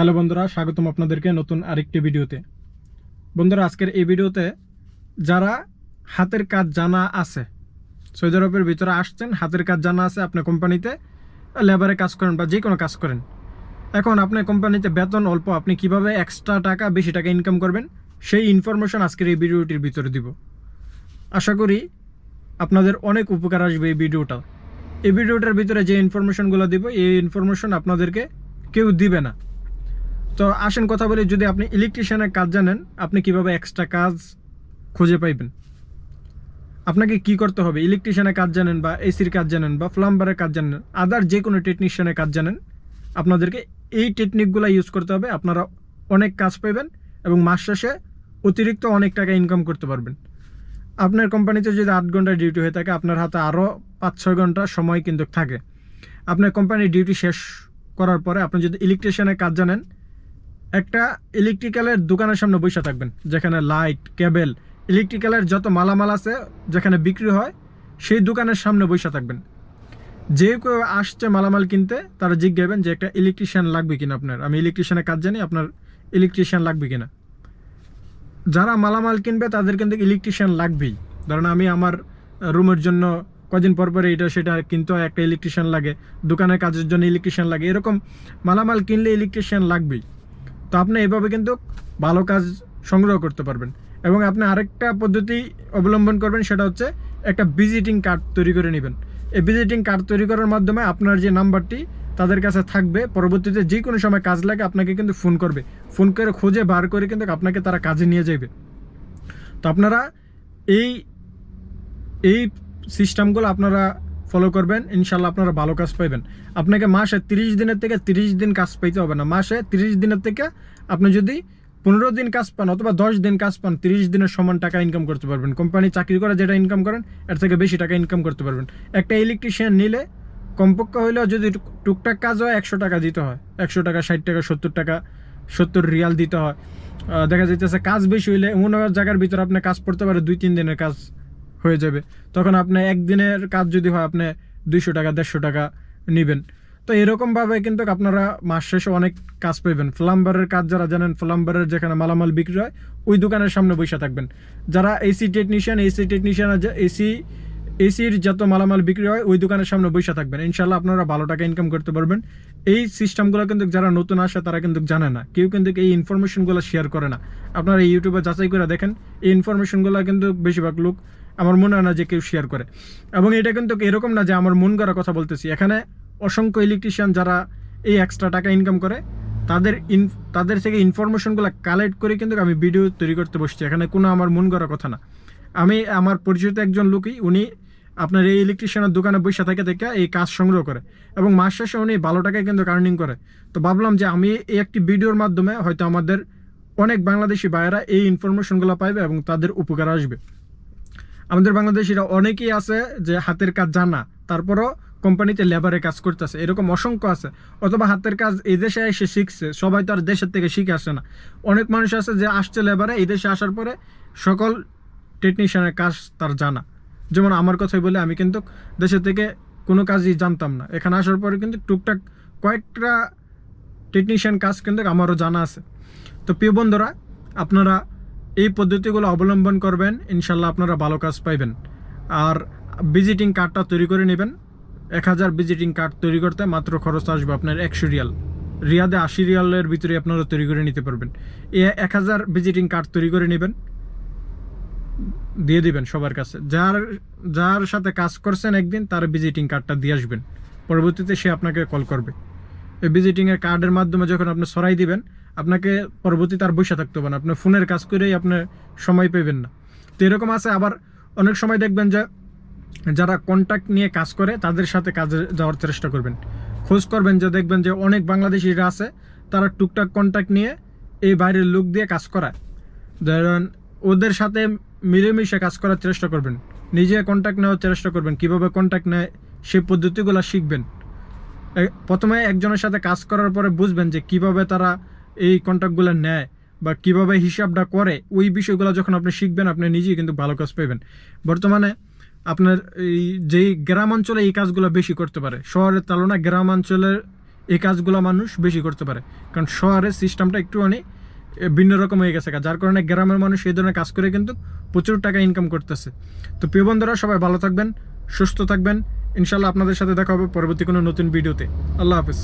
Hello বন্ধুরা, স্বাগতম আপনাদেরকে নতুন আরেকটি ভিডিওতে। বন্ধুরা, আজকের এই ভিডিওতে যারা হাতের কাজ জানা আছে, সৌদি আরবের ভিতরে আসছেন, হাতের কাজ জানা আছে আপনি কোম্পানিতে লেবারে কাজ করেন বা যে কোনো কাজ করেন, এখন আপনি কোম্পানিতে বেতন অল্প, আপনি কীভাবে এক্সট্রা টাকা, বেশি টাকা ইনকাম করবেন, সেই ইনফরমেশন আজকের এই ভিডিওটির ভিতরে দিব। আশা করি আপনাদের অনেক উপকার আসবে এই ভিডিওটা। এই ভিডিওটার ভিতরে যে ইনফরমেশনগুলো দিব, এই ইনফরমেশন আপনাদেরকে কেউ দিবে না। তো আসেন কথা বলি, যদি আপনি ইলেকট্রিশিয়ানের কাজ জানেন, আপনি কীভাবে এক্সট্রা কাজ খুঁজে পাইবেন? আপনাকে কি করতে হবে? ইলেকট্রিশিয়ানের কাজ জানেন বা এসির কাজ জানেন বা প্লাম্বারের কাজ জানেন আদার যে কোনো টেকনিশিয়ানের কাজ জানেন, আপনাদেরকে এই টেকনিকগুলো ইউজ করতে হবে। আপনারা অনেক কাজ পাইবেন এবং মাস শেষে অতিরিক্ত অনেক টাকা ইনকাম করতে পারবেন। আপনার কোম্পানিতে যদি আট ঘণ্টা ডিউটি হয়ে থাকে, আপনার হাতে আরও পাঁচ ছয় ঘণ্টা সময় কিন্তু থাকে। আপনার কোম্পানির ডিউটি শেষ করার পরে আপনি যদি ইলেকট্রিশিয়ানের কাজ জানেন একটা ইলেকট্রিক্যালের দোকানের সামনে বসে থাকবেন, যেখানে লাইট কেবেল ইলেকট্রিক্যালের যত মালামাল আছে যেখানে বিক্রি হয়, সেই দোকানের সামনে বসে থাকবেন। যে কেউ আসছে মালামাল কিনতে, তারা জিজ্ঞাবেন যে একটা ইলেকট্রিশিয়ান লাগবে কিনা আপনার? আমি ইলেকট্রিশিয়ানের কাজ জানি, আপনার ইলেকট্রিশিয়ান লাগবে কিনা? যারা মালামাল কিনবে, তাদের কিন্তু ইলেকট্রিশিয়ান লাগবেই। ধরেন আমি আমার রুমের জন্য কদিন পর পরে এটা সেটা কিনতে হয়, একটা ইলেকট্রিশিয়ান লাগে, দোকানের কাজের জন্য ইলেকট্রিশিয়ান লাগে, এরকম মালামাল কিনলে ইলেকট্রিশিয়ান লাগবেই। তো আপনি এভাবে কিন্তু ভালো কাজ সংগ্রহ করতে পারবেন। এবং আপনি আরেকটা পদ্ধতি অবলম্বন করবেন, সেটা হচ্ছে একটা ভিজিটিং কার্ড তৈরি করে নেবেন। এই ভিজিটিং কার্ড তৈরি করার মাধ্যমে আপনার যে নাম্বারটি তাদের কাছে থাকবে, পরবর্তীতে যে কোনো সময় কাজ লাগে আপনাকে কিন্তু ফোন করবে। ফোন করে খুঁজে বার করে কিন্তু আপনাকে তারা কাজে নিয়ে যাবে। তো আপনারা এই এই সিস্টেমগুলো আপনারা ফলো করবেন, ইনশাল্লাহ আপনারা ভালো কাজ পাইবেন। আপনাকে মাসে তিরিশ দিনের থেকে তিরিশ দিন কাজ পাইতে হবে না। মাসে তিরিশ দিনের থেকে আপনি যদি পনেরো দিন কাজ পান অথবা দশ দিন কাজ পান, তিরিশ দিনের সমান টাকা ইনকাম করতে পারবেন। কোম্পানি চাকরি করে যেটা ইনকাম করেন, এর থেকে বেশি টাকা ইনকাম করতে পারবেন। একটা ইলেকট্রিশিয়ান নিলে কমপক্ষে হইলেও যদি টুক- টুকটাক কাজ হয়, একশো টাকা দিতে হয়। একশো টাকা, ষাট টাকা, সত্তর টাকা, সত্তর রিয়াল দিতে হয়। দেখা যাইতেছে কাজ বেশি হইলে এমন জায়গার ভিতরে আপনি কাজ করতে পারে দুই, তিন দিনের কাজ। হয়ে যাবে। তখন আপনি একদিনের কাজ যদি হয়, আপনি দুইশো টাকা, দেড়শো টাকা নেবেন। তো এরকমভাবে কিন্তু আপনারা মাস শেষে অনেক কাজ পাইবেন। ফ্লাম্বারের কাজ যারা জানেন ফ্লাম্বারের যেখানে মালামাল বিক্রি হয়, ওই দোকানের সামনে বসে থাকবেন। যারা AC technician AC technician AC এসির যত মালামাল বিক্রি হয়, ওই দোকানের সামনে বসে থাকবেন। ইনশাল্লাহ আপনারা ভালো টাকা ইনকাম করতে পারবেন। এই সিস্টেমগুলো কিন্তু যারা নতুন আসে, তারা কিন্তু জানে না। কেউ কিন্তু এই ইনফরমেশনগুলো শেয়ার করে না। আপনারা ইউটিউবে যাচাই করে দেখেন। এই ইনফরমেশনগুলো কিন্তু বেশিরভাগ লোক আমার মনে হয় না যে কেউ শেয়ার করে। এবং এটা কিন্তু এরকম না যে আমার মন করা কথা বলতেছি। এখানে অসংখ্য ইলেকট্রিশিয়ান যারা এই এক্সট্রা টাকা ইনকাম করে, তাদের ইন তাদের থেকে ইনফরমেশনগুলো কালেক্ট করে কিন্তু আমি ভিডিও তৈরি করতে বসছি। এখানে কোনো আমার মন করা কথা না। আমি আমার পরিচিত একজন লোকই, উনি আপনার এই ইলেকট্রিশিয়ানের দোকানে বসে থেকে থেকে এই কাজ সংগ্রহ করে এবং মাস শেষে উনি ভালো টাকায় কিন্তু আর্নিং করে। তো ভাবলাম যে আমি এই একটি ভিডিওর মাধ্যমে হয়তো আমাদের অনেক বাংলাদেশি ভাইয়েরা এই ইনফরমেশনগুলো পাইবে এবং তাদের উপকার আসবে। আমাদের বাংলাদেশিরা অনেকেই আছে যে হাতের কাজ জানা তারপরও কোম্পানিতে লেবারে কাজ করতেছে, এরকম অসংখ্য আছে। অথবা হাতের কাজ এই দেশে এসে শিখছে, সবাই তো আর দেশের থেকে শিখে আসে না। অনেক মানুষ আছে যে আসছে লেবারে এই দেশে আসার পরে সকল টেকনিশিয়ানের কাজ তার জানা যেমন আমার কথাই বলে, আমি কিন্তু দেশের থেকে কোনো কাজই জানতাম না। এখানে আসার পরে কিন্তু টুকটাক কয়েকটা টেকনিশিয়ান কাজ কিন্তু আমারও জানা আছে। তো প্রিয় বন্ধুরা, আপনারা এই পদ্ধতিগুলো অবলম্বন করবেন, ইনশাল্লাহ আপনারা ভালো কাজ পাইবেন। আর ভিজিটিং কার্ডটা তৈরি করে নেবেন। এক হাজার ভিজিটিং কার্ড তৈরি করতে মাত্র খরচ আসবে আপনার একশো রিয়াল। রিয়াদে আশি রিয়ালের ভিতরে আপনারা তৈরি করে নিতে পারবেন। এ এক হাজার ভিজিটিং কার্ড তৈরি করে নেবেন। দিয়ে দিবেন সবার কাছে। যার যার সাথে কাজ করছেন একদিন, তার ভিজিটিং কার্ডটা দিয়ে আসবেন। পরবর্তীতে সে আপনাকে কল করবে। এই ভিজিটিংয়ের কার্ডের মাধ্যমে যখন আপনি সরাই দিবেন আপনাকে পরবর্তীতে আর বসে থাকতে হবে না। আপনি ফোনের কাজ করেই আপনি সময় পেবেন না। তো এরকম আছে, আবার অনেক সময় দেখবেন যে যারা কন্ট্যাক্ট নিয়ে কাজ করে, তাদের সাথে কাজে যাওয়ার চেষ্টা করবেন। খোঁজ করবেন যে দেখবেন যে অনেক বাংলাদেশিরা আছে, তারা টুকটাক কন্ট্যাক্ট নিয়ে এই বাইরের লোক দিয়ে কাজ করায়। ধরেন ওদের সাথে মিলেমিশে কাজ করার চেষ্টা করবেন। নিজে কন্ট্যাক্ট নেওয়ার চেষ্টা করবেন, কীভাবে কন্ট্যাক্ট নেয়, সেই পদ্ধতিগুলো শিখবেন। প্রথমে একজনের সাথে কাজ করার পরে বুঝবেন যে কীভাবে তারা এই কন্ট্যাক্টগুলো নেয় বা কীভাবে হিসাবটা করে, ওই বিষয়গুলো যখন আপনি শিখবেন, আপনি নিজেই কিন্তু ভালো কাজ পাবেন বর্তমানে আপনার এই যেই গ্রামাঞ্চলে এই কাজগুলো বেশি করতে পারে, শহরের তুলনায় গ্রামাঞ্চলের এই কাজগুলো মানুষ বেশি করতে পারে। কারণ শহরের সিস্টেমটা একটুখানি ভিন্ন রকম হয়ে গেছে যার কারণে গ্রামের মানুষ এই ধরনের কাজ করে কিন্তু প্রচুর টাকা ইনকাম করতেছে। তো প্রিয় বন্ধুরা, সবাই ভালো থাকবেন, সুস্থ থাকবেন। ইনশাল্লাহ আপনাদের সাথে দেখা হবে পরবর্তী কোনো নতুন ভিডিওতে। আল্লাহ হাফিজ।